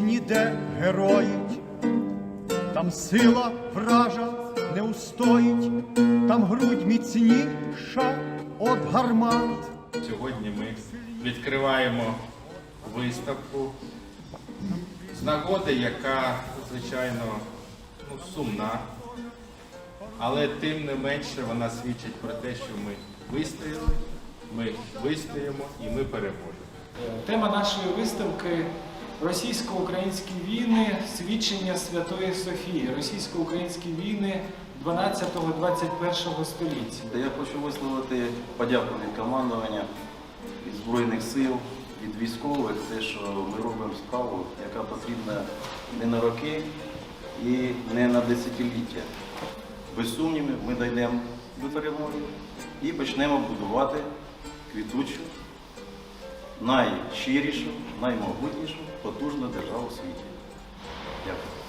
ніде героїть, там сила вража не устоїть, там грудь міцніша от гармат. Сьогодні ми відкриваємо виставку з нагоди, яка, звичайно, ну, сумна, але тим не менше вона свідчить про те, що ми вистояли, ми вистоїмо і ми переможемо. Тема нашої виставки російсько-українські війни, свідчення Святої Софії, російсько-українські війни 12-21 століття. Я хочу висловити подяку від командування, від Збройних сил, від військових, те, що ми робимо справу, яка потрібна не на роки і не на десятиліття. Без сумнівів ми дійдемо до перемоги і почнемо будувати квітучу, найщирішу, наймогутнішу, потужну державу у світі. Дякую.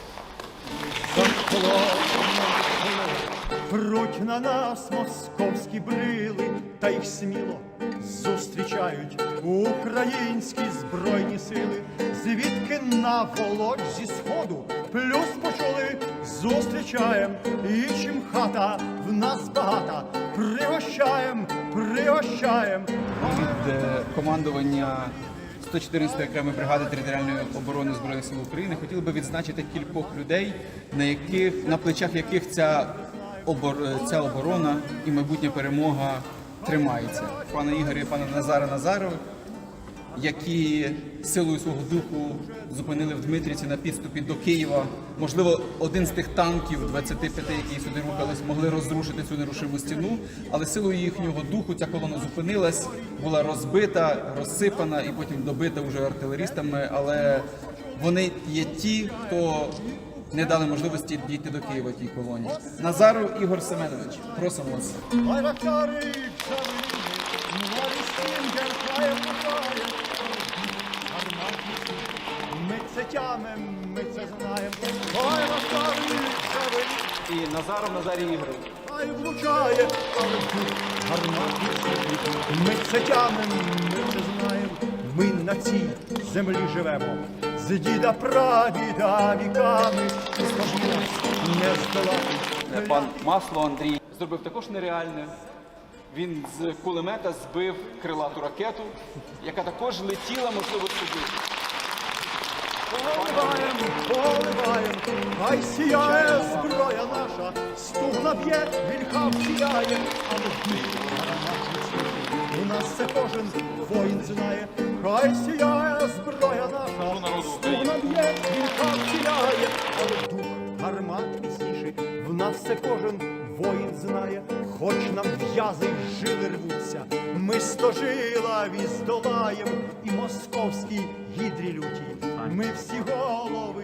Пруть на нас московські брили, та їх сміло зустрічають українські збройні сили, звідки на володь зі сходу, плюс почули, зустрічаєм, і чим хата в нас багата, пригощаєм, пригощаєм. Від е, командування 114-ї окремої бригади територіальної оборони збройних сил України хотіли би відзначити кількох людей, на яких на плечах яких ця обор, ця оборона і майбутня перемога тримається. Пана Ігоря і пана Назара Назарова, які силою свого духу зупинили в Дмитрівці на підступі до Києва. Можливо, один з тих танків, 25, які сюди рухались, могли розрушити цю нерушиму стіну, але силою їхнього духу ця колона зупинилась, була розбита, розсипана і потім добита вже артилерістами. Але вони є ті, хто не дали можливості дійти до Києва тій колоні. Назаров Ігор Семенович, просимо вас. Це ми це знаєм. Байрактари джавеліни, І Назаров Назарій Ігорович. хай влучає, але тут гарматниці. Ми це тямем, ми це знаєм. Ми на цій землі живемо. З діда прадіда віками, не здолати. Пан Масло Андрій зробив також нереальне. Він з кулемета збив крилату ракету, яка також летіла, можливо, сюди. Поливаєм, хай сіяє зброя наша, стугна б'є, вільхав сіяє, а ми у нас це кожен воїн знає, хай сіяє зброя наша, стугна б'є, вільхав сіяє, але дух гармат міцніший, в нас це кожен воїн знає, хоч нам в'язи жили рвуться, ми стожила віздолаєм і московській гідрі люті. Ми всі голови